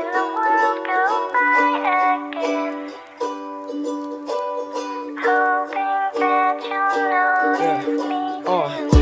in the world.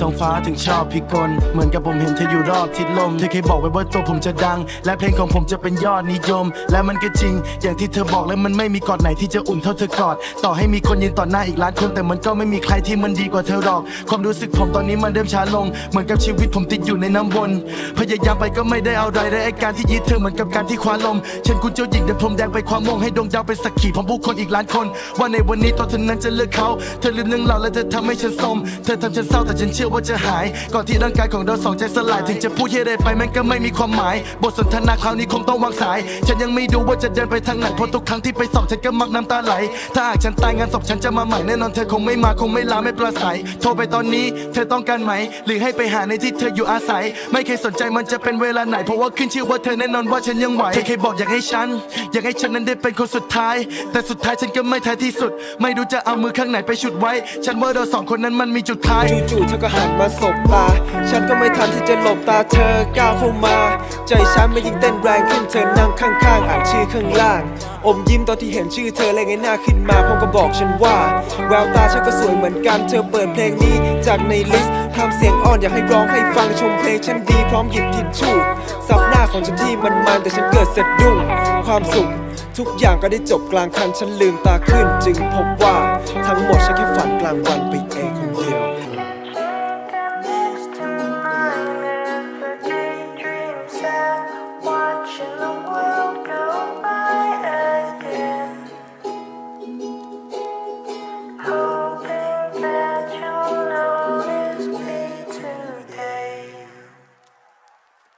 ท้องฟ้าถึงชอบพิกล เหมือนกับผมเห็นเธออยู่รอบทิศลม เธอเคยบอกไว้ว่าตัวผมจะดัง และเพลงของผมจะเป็นยอดนิยม และมันก็จริง อย่างที่เธอบอกและมันไม่มีกอดไหนที่จะอุ่นเท่าเธอกอด ต่อให้มีคนยืนต่อหน้าอีกล้านคน แต่มันก็ไม่มีใครที่มันดีกว่าเธอหรอก ความรู้สึกผมตอนนี้มันเริ่มช้าลง เหมือนกับชีวิตผมติดอยู่ในน้ำวน พยายามไปก็ไม่ได้เอาไรและไอการที่ยึดเธอเหมือนกับการที่คว้าลม ฉันคุณเจ้าหญิงเดินพรมแดงไปความมงให้ดวงดาวเป็นสักขีของผู้คนอีกล้านคน ว่าในวันนี้ตัวเธอนั้นจะเลือกเขา เธอลืมเรื่องเราและเธอทำให้ฉันสมเธอทำฉันเศร้าแต่ฉันเชื่อว่าจะหาย ก่อนที่ร่างกายของเราสองใจสลาย ถึงจะพูดเยอะไรไปมันก็ไม่มีความหมาย บทสนทนาคราวนี้คงต้องวางสาย ฉันยังไม่รู้ว่าจะเดินไปทางไหนเพราะทุกครั้งที่ไปสอบฉันก็มักน้ำตาไหล ถ้าหากฉันตายงานศพฉันจะมาใหม่แน่นอนเธอคงไม่มาคงไม่ลาไม่ปราศัยโทรไปตอนนี้เธอต้องการไหม หรือให้ไปหาในที่เธออยู่อาศัย ไม่เคยสนใจมันจะเป็นเวลาไหน เพราะว่าขึ้นชื่อว่าเธอแน่นอนว่าฉันยังไหวเธอเคยบอกอยากให้ฉัน อยากให้ฉันนั้นได้เป็นคนสุดท้าย แต่สุดท้ายฉันก็ไม่ท้ายที่สุด ไม่รู้จะเอามือข้างไหนไปฉุดไว้ ฉันว่าเราสองคนนั้นมันมีจุดท้ายจู่ๆเธอก็หนมาสบตา ฉันก็ไม่ทันที่จะหลบตาเธอก้าวเข้ามา ใจฉันไม่ยิ่งเต้นแรงขึ้นเธอนั่งข้างๆ อ่านชื่อข้างล่าง อมยิ้มตอนที่เห็นชื่อเธอเลยไงหน้าขึ้นมาพร้อมกับบอกฉันว่า แววตาฉันก็สวยเหมือนกัน เธอเปิดเพลงนี้จากในลิสต์ทำเสียงอ่อนอยากให้ร้องให้ฟังชมเพลงฉันดีพร้อมหยิบทิชชู่ซับหน้าของฉันที่มันมันแต่ฉันเกิดเสะดุ้งความสุขทุกอย่างก็ได้จบกลางคันฉันลืมตาขึ้น จึงพบว่าทั้งหมดฉันแค่ฝันกลางวันไปเองคนเดียว